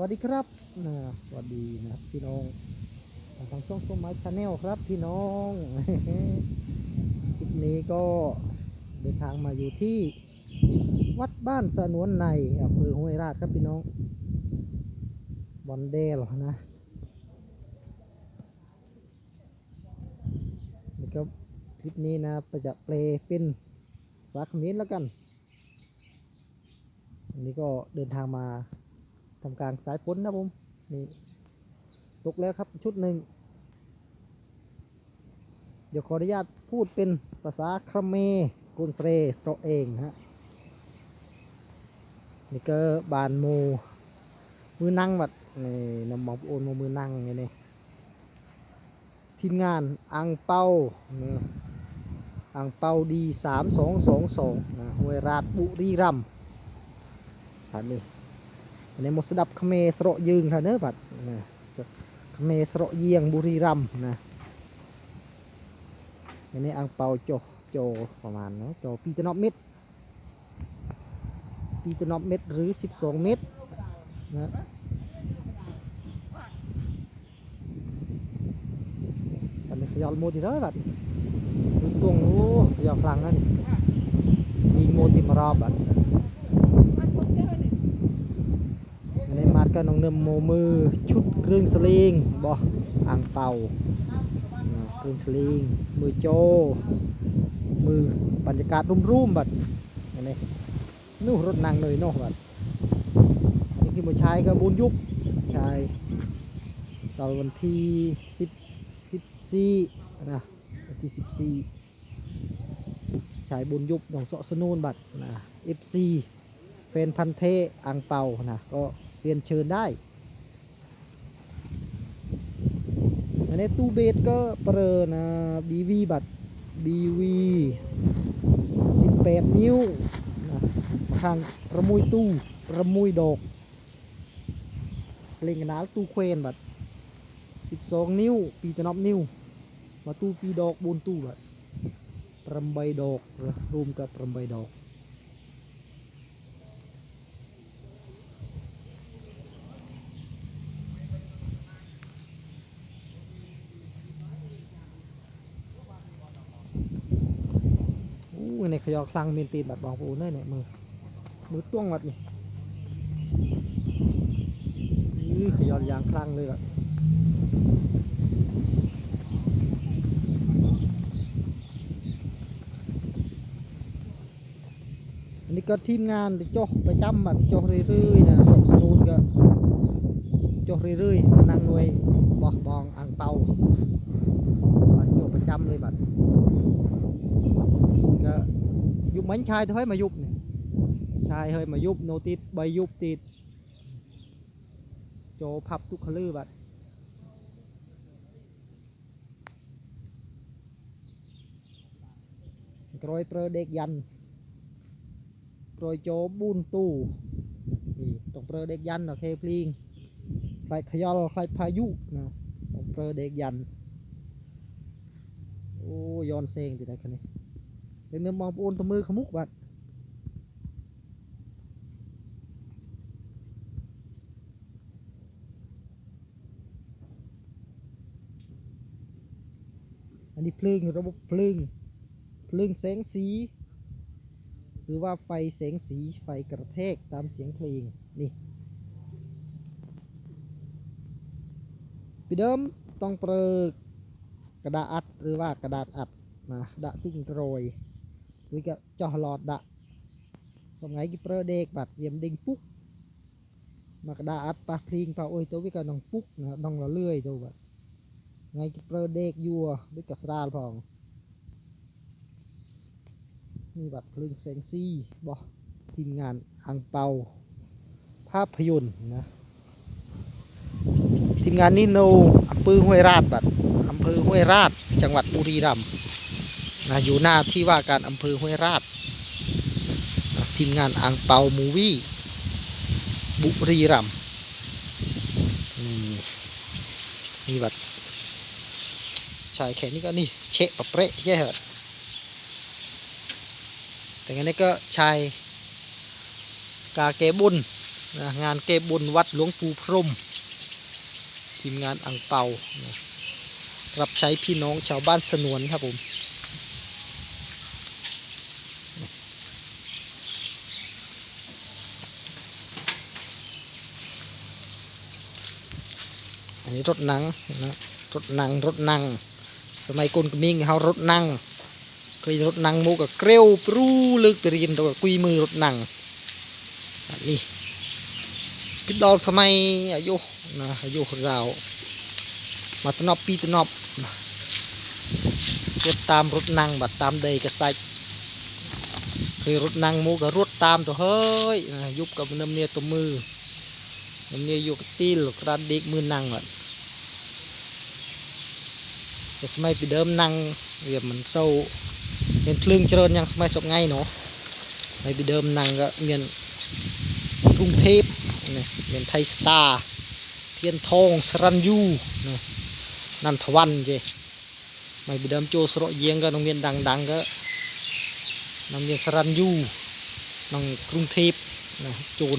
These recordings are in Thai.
วัสดีครับนะสวัสดีนะครับพี่น้องทางช่องส้มไม้ชาแนลครับพี่น้องคลิปนี้ก็เดินทางมาอยู่ที่วัดบ้านสนวนในอำเภอห้วยราชครับพี่น้องบอนเดลนะนี่ก็คลิปนี้นะประจะเปลเป็นสาขมิ้นแล้วกันอันนี้ก็เดินทางมา ทำการสายฝนนะผมนี่ตกแล้วครับชุดหนึ่ง เดี๋ยวขออนุญาตพูดเป็นภาษาครเมกุนเสเรสโตเองฮะนี่ก็บานโมมือนั่งบัดนี่นำมองโอนมมือนั่งอย่างนี้ทีมงานอังเป้าอังเป้าดีสามสองสองสองนะห้วยราชบุรีรัมย์ท่านนี่ อันนี้มดสดับขเมสระยืงท่านเนอบัดนะขเมสระเยียงบุรีรัมนะอันนี้อังเปาโจโจประมาณเนาะโจปีตนอบเม็ดปีตนอบเม็ดหรือ 12 เม็ดนะอันนี้ขยอลโมดีแล้วบัดดูตวงโอ้ขยอคลังนั่นมีโมติมารอบบัด อันนี้มาด ก็น้องเนิมโมมือ ชุดเครื่องสลิงบ่อ่างเป่าเครื่องสลิงมือโจ มือบรรยากาศรุ่มรุ่มๆบัดอันนี้นู่นรถนางเลยเนาะบัดนนี้คือมาใช้ก็บุญยุบใช้ตอนวันที่สิบสิบสี่นะวันที่สิบสี่ใช้บุญยุบหนองเสาะสนูนบัดนะ FC แฟนพันธ์เทอังเปานะก็ เรียนเชิญได้ อันนี้ตู้เบสก็เปรนะ BV บัตร BV 18 นิ้วนะข้างประมุยตู้ประมุยดอกเล่งกระนาตู้เควนบัตร12 นิ้ว ปีจะนับนิ้ว มาตู้ปีดอกบนตู้บัตรประมใบดอกรวมกับประมใบดอก อู้ ยในขยอคลังเมนตีนบัดบองปูเน่เนี่ยมือมือต้วงบัดนี่อื้อขยอยางคลังเลยบัดอันนี้ก็ทีมงานไปโจกไปจำบัดโจกเรื่อยๆนะสอบสนูนก็โจกเรื่อยๆนั่งหน่วยบอกบองอ่างเปาบัดโจกประจำเลยบัด ก็ยุบเหมือน ชายเฮ้ยมายุบเนี่ยชายเฮ้ยมายุบโนติดใบยุบติด โจพับทุกขลือบัดกรอยเปรอเด็กยันกรอยโจบุญตู้นี่ต้องเปรอเด็กยันโอเคพลิงใครขยอลใครพายุนะต้องเปรอเด็กยัน โอ้ย้อนเซงติดได้คันนี้ เนื้อมองปูนตัวมือขมุกบัดอันนี้เพลิงระบบเพลิงเพลิงแสงสี หรือว่าไฟแสงสีไฟกระแทกตามเสียงเพลงนี่ไปเดิมต้องប្រើกระดาษอัดอว่ากระดาษอัดណាដាក់ទីโรย វាក៏ចោះឡតដាក់សម្ងៃគេប្រើដេកបាទវាមិនដេញពុកមកដាអត់ប៉ះព្រីងប៉ះអុយទៅវាក៏នឹងពុកនឹងលលឿយទៅបាទថ្ងៃគេប្រើដេកយួរដូចក៏ស្រាលផងនេះបាទភ្លើងសេងស៊ីរបស់ทีมงานអាំងប៉ៅภาพยนตร์ណាทีมงานនេះនៅអំពើห้วยរាតបាទអំពើห้วยរាត จังหวัดบุรีรัมย์ นะอยู่หน้าที่ว่าการอำเภอห้วยราชนะทีมงานอ่างเปามูวี่บุรีรัมมนี่บัดชายแขนนี่ก็นี่เชะปะเปะแย่บัดแต่งั้นนี่ก็ชายกาเกบุญนะงานเกบุญวัดหลวงปู่พรม ทีมงานอังเปานะรับใช้พี่น้องชาวบ้านสนวนครับผม นี้รถนังนะรถนังรถนัง สมัยก่อนก็มีเฮารถนังเคยรถนังหมูกับเกลียวปรูลึกไปเรียนตัวกุยมือรถนังอันนี้คิดดอลสมัยอายุนะอายุเราวมาตนอบปีตนอบรถตามรถนังบัดตามใดกระไซเคยรถนังหมูกับรถตามตัวเฮ้ยนะยุบกับน้ำเนียตัวมือน้ำเนียอยู่กับตีลกระดิกมือนั่งเรียบบไงเนาะสมัยปีเดิมนั่งก็เมียนกรุงเทพเนี่ยเมียนไทยสตาร์เทียนทองสรัญยูเนี่ยนันทวันเจสมัยปีเดิมโจสระ តែស្មៃពីដើមណាំងវាមិនសូវមានភ្លើងច្រើនយ៉ាងស្មៃសពថ្ងៃណោះហើយពីដើមណាំងក៏មានទ្រុងទេពនេះមានថៃស្តាធានថងស្រាន់យូនោះណាន់ថ្វាន់ចេះមកពីដើមចូលស្រុកយាងក៏នឹងមានដាំងដាំងក៏នឹងមានស្រាន់យូក្នុងក្រុងធៀបណាជូន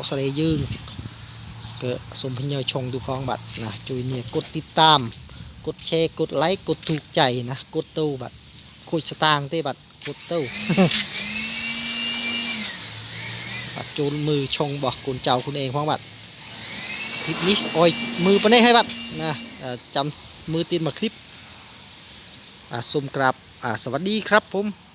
ะสะเลยืงเกิดสมพะเยยชงทุกพองบัดนะจุยเนี่ยกดติดตามกดแชร์กดไลค์กดถูกใจนะกดตู้บัดคุยสตางค์เต้บัดกดตู้บัดจูนมือชงบอกกุนเจ้าคุณเองพองบัดคลิปนี้โอ้ยมือปะเนี่ยให้บัดนะเอ่อจำมือตีนมาคลิปอ่าสมกราบอ่าสวัสดีครับผม